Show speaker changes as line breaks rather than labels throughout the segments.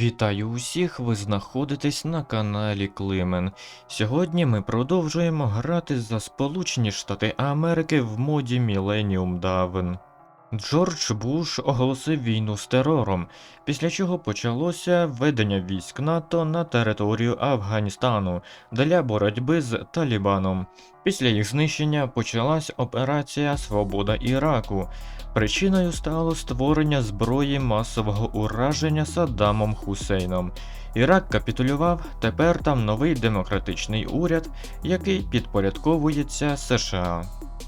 Вітаю усіх, ви знаходитесь на каналі Климен. Сьогодні ми продовжуємо грати за Сполучені Штати Америки в моді Millennium Dawn. Джордж Буш оголосив війну з терором, після чого почалося введення військ НАТО на територію Афганістану для боротьби з Талібаном. Після їх знищення почалась операція Свобода Іраку. Причиною стало створення зброї масового ураження Саддамом Хусейном. Ірак капітулював, тепер там новий демократичний уряд, який підпорядковується США.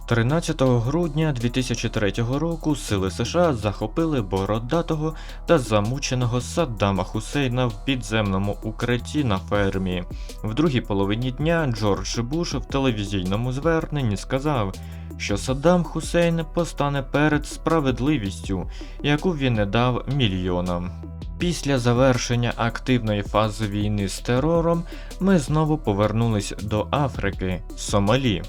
13 грудня 2003 року сили США захопили бородатого та замученого Саддама Хусейна в підземному укритті на фермі. В другій половині дня Джордж Буш в телевізійному зверненні сказав, що Саддам Хусейн постане перед справедливістю, яку він не дав мільйонам. Після завершення активної фази війни з терором ми знову повернулись до Африки, Сомалі.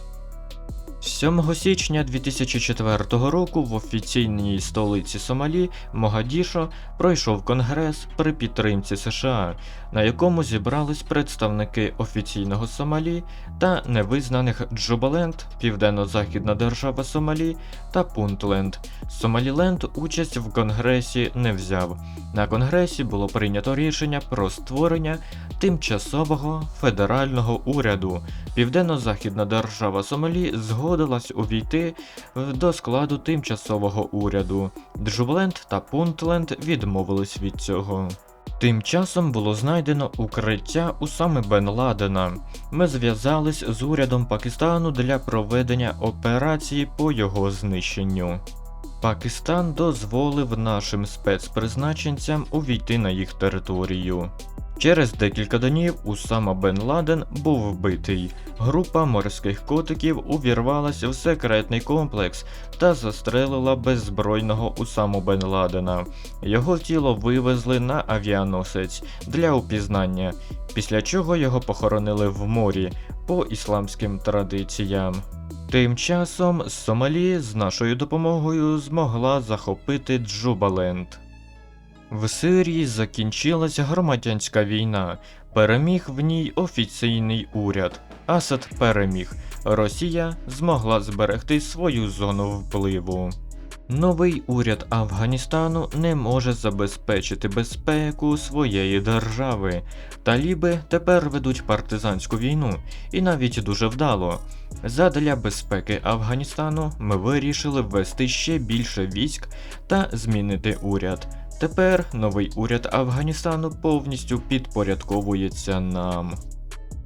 7 січня 2004 року в офіційній столиці Сомалі Могадішо пройшов конгрес при підтримці США, на якому зібрались представники офіційного Сомалі та невизнаних Джубаленд, Південно-Західна держава Сомалі та Пунтленд. Сомаліленд участь в конгресі не взяв. На конгресі було прийнято рішення про створення тимчасового федерального уряду. Південно-західна держава Сомалі згодилась увійти до складу тимчасового уряду. Джубленд та Пунтленд відмовились від цього. Тим часом було знайдено укриття у саме Бен Ладена. Ми зв'язались з урядом Пакистану для проведення операції по його знищенню. Пакистан дозволив нашим спецпризначенцям увійти на їх територію. Через декілька днів Усама Бен Ладен був вбитий. Група морських котиків увірвалася в секретний комплекс та застрелила беззбройного Усаму Бен Ладена. Його тіло вивезли на авіаносець для упізнання, після чого його похоронили в морі по ісламським традиціям. Тим часом Сомалі з нашою допомогою змогла захопити Джубаленд. В Сирії закінчилася громадянська війна. Переміг в ній офіційний уряд. Асад переміг. Росія змогла зберегти свою зону впливу. Новий уряд Афганістану не може забезпечити безпеку своєї держави. Таліби тепер ведуть партизанську війну, і навіть дуже вдало. Задля безпеки Афганістану ми вирішили ввести ще більше військ та змінити уряд. Тепер новий уряд Афганістану повністю підпорядковується нам.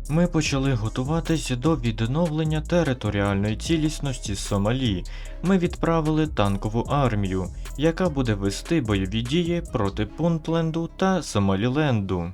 Ми почали готуватись до відновлення територіальної цілісності Сомалі. Ми відправили танкову армію, яка буде вести бойові дії проти Пунтленду та Сомаліленду.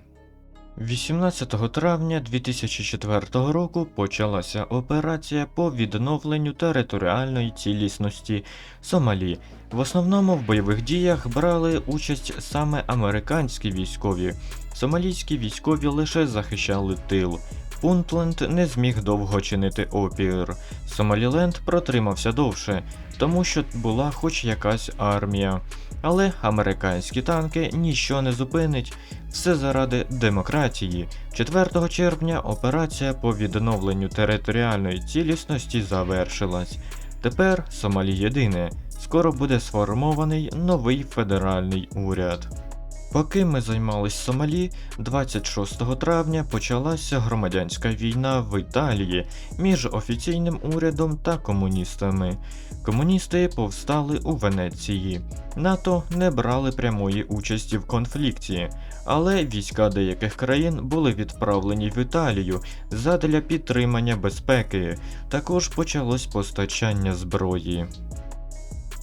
18 травня 2004 року почалася операція по відновленню територіальної цілісності Сомалі. В основному в бойових діях брали участь саме американські військові. Сомалійські військові лише захищали тил. Пунтленд не зміг довго чинити опір. Сомаліленд протримався довше, тому що була хоч якась армія. Але американські танки ніщо не зупинить. Все заради демократії. 4 червня операція по відновленню територіальної цілісності завершилась. Тепер Сомалі єдине. Скоро буде сформований новий федеральний уряд. Поки ми займались Сомалі, 26 травня почалася громадянська війна в Італії між офіційним урядом та комуністами. Комуністи повстали у Венеції. НАТО не брали прямої участі в конфлікті, але війська деяких країн були відправлені в Італію задля підтримання безпеки. Також почалось постачання зброї.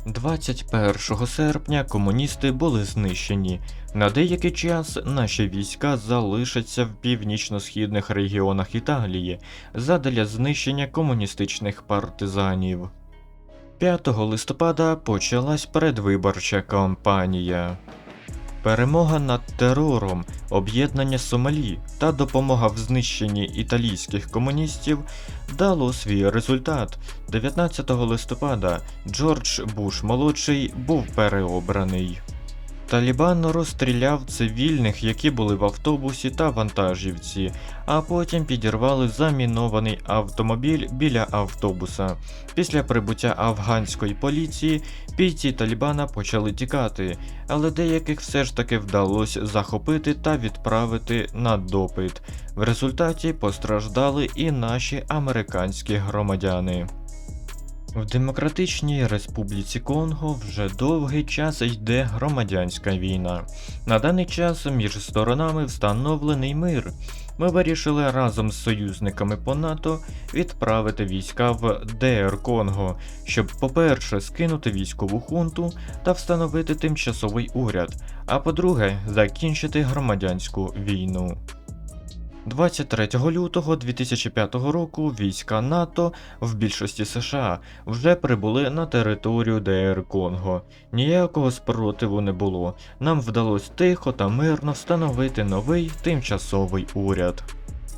21 серпня комуністи були знищені. На деякий час наші війська залишаться в північно-східних регіонах Італії задля знищення комуністичних партизанів. 5 листопада почалась передвиборча кампанія. Перемога над терором, об'єднання Сомалі та допомога в знищенні італійських комуністів дало свій результат. 19 листопада Джордж Буш молодший був переобраний. Талібан розстріляв цивільних, які були в автобусі та вантажівці, а потім підірвали замінований автомобіль біля автобуса. Після прибуття афганської поліції бійці Талібана почали тікати, але деяких все ж таки вдалося захопити та відправити на допит. В результаті постраждали і наші американські громадяни. В Демократичній Республіці Конго вже довгий час йде громадянська війна. На даний час між сторонами встановлений мир. Ми вирішили разом з союзниками по НАТО відправити війська в ДР Конго, щоб, по-перше, скинути військову хунту та встановити тимчасовий уряд, а по-друге, закінчити громадянську війну. 23 лютого 2005 року війська НАТО в більшості США вже прибули на територію ДР Конго. Ніякого спротиву не було. Нам вдалося тихо та мирно встановити новий тимчасовий уряд.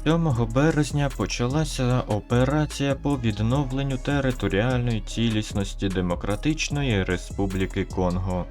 7 березня почалася операція по відновленню територіальної цілісності Демократичної Республіки Конго.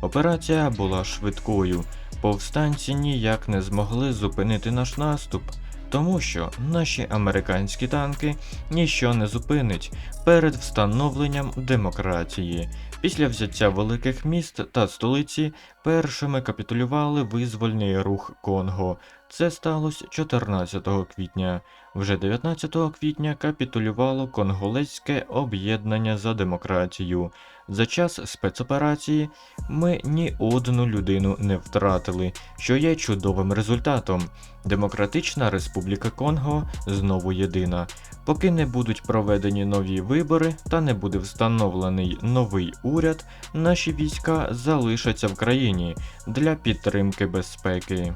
Операція була швидкою. Повстанці ніяк не змогли зупинити наш наступ, тому що наші американські танки ніщо не зупинить перед встановленням демократії. Після взяття великих міст та столиці першими капітулювали визвольний рух Конго. Це сталося 14 квітня. Вже 19 квітня капітулювало Конголезьке об'єднання за демократію. За час спецоперації ми ні одну людину не втратили, що є чудовим результатом. Демократична Республіка Конго знову єдина. Поки не будуть проведені нові вибори та не буде встановлений новий уряд, наші війська залишаться в країні для підтримки безпеки.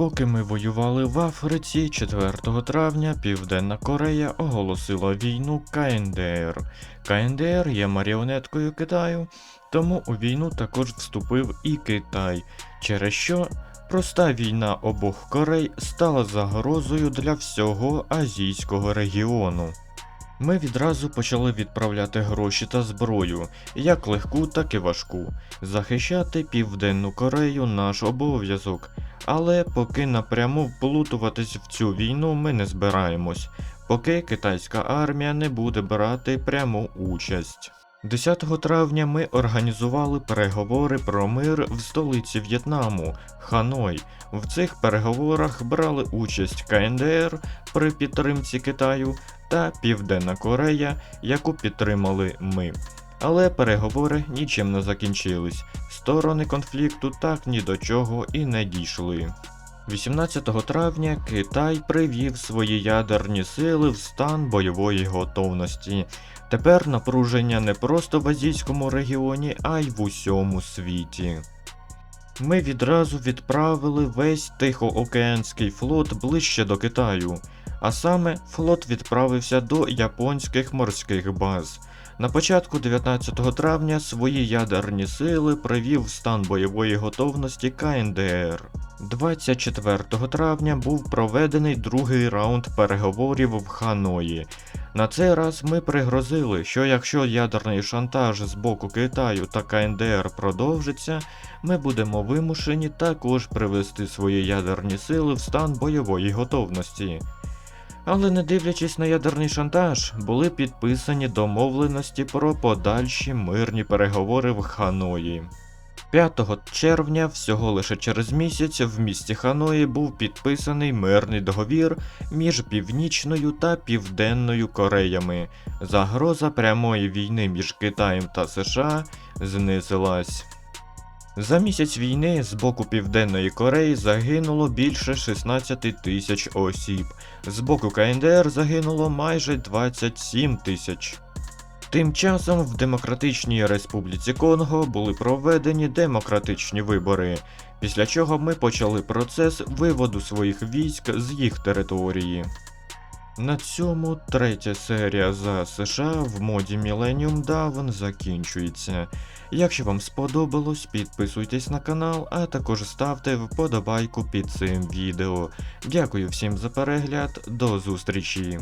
Поки ми воювали в Африці, 4 травня Південна Корея оголосила війну КНДР. КНДР є маріонеткою Китаю, тому у війну також вступив і Китай, через що проста війна обох Корей стала загрозою для всього азійського регіону. Ми відразу почали відправляти гроші та зброю, як легку, так і важку. Захищати Південну Корею наш обов'язок. Але поки напряму вплутуватись в цю війну ми не збираємось, поки китайська армія не буде брати пряму участь. 10 травня ми організували переговори про мир в столиці В'єтнаму Ханой. В цих переговорах брали участь КНДР при підтримці Китаю та Південна Корея, яку підтримали ми. Але переговори нічим не закінчились. Сторони конфлікту так ні до чого і не дійшли. 18 травня Китай привів свої ядерні сили в стан бойової готовності. Тепер напруження не просто в азійському регіоні, а й в усьому світі. Ми відразу відправили весь Тихоокеанський флот ближче до Китаю, а саме флот відправився до японських морських баз. На початку 19 травня свої ядерні сили привів стан бойової готовності КНДР. 24 травня був проведений другий раунд переговорів в Ханої. На цей раз ми пригрозили, що якщо ядерний шантаж з боку Китаю та КНДР продовжиться, ми будемо вимушені також привести свої ядерні сили в стан бойової готовності. Але не дивлячись на ядерний шантаж, були підписані домовленості про подальші мирні переговори в Ханої. 5 червня, всього лише через місяць, в місті Ханої був підписаний мирний договір між Північною та Південною Кореями. Загроза прямої війни між Китаєм та США знизилась. За місяць війни з боку Південної Кореї загинуло більше 16 тисяч осіб, з боку КНДР загинуло майже 27 тисяч. Тим часом в Демократичній Республіці Конго були проведені демократичні вибори, після чого ми почали процес виводу своїх військ з їх території. На цьому третя серія за США в моді Millennium Dawn закінчується. Якщо вам сподобалось, підписуйтесь на канал, а також ставте вподобайку під цим відео. Дякую всім за перегляд, до зустрічі!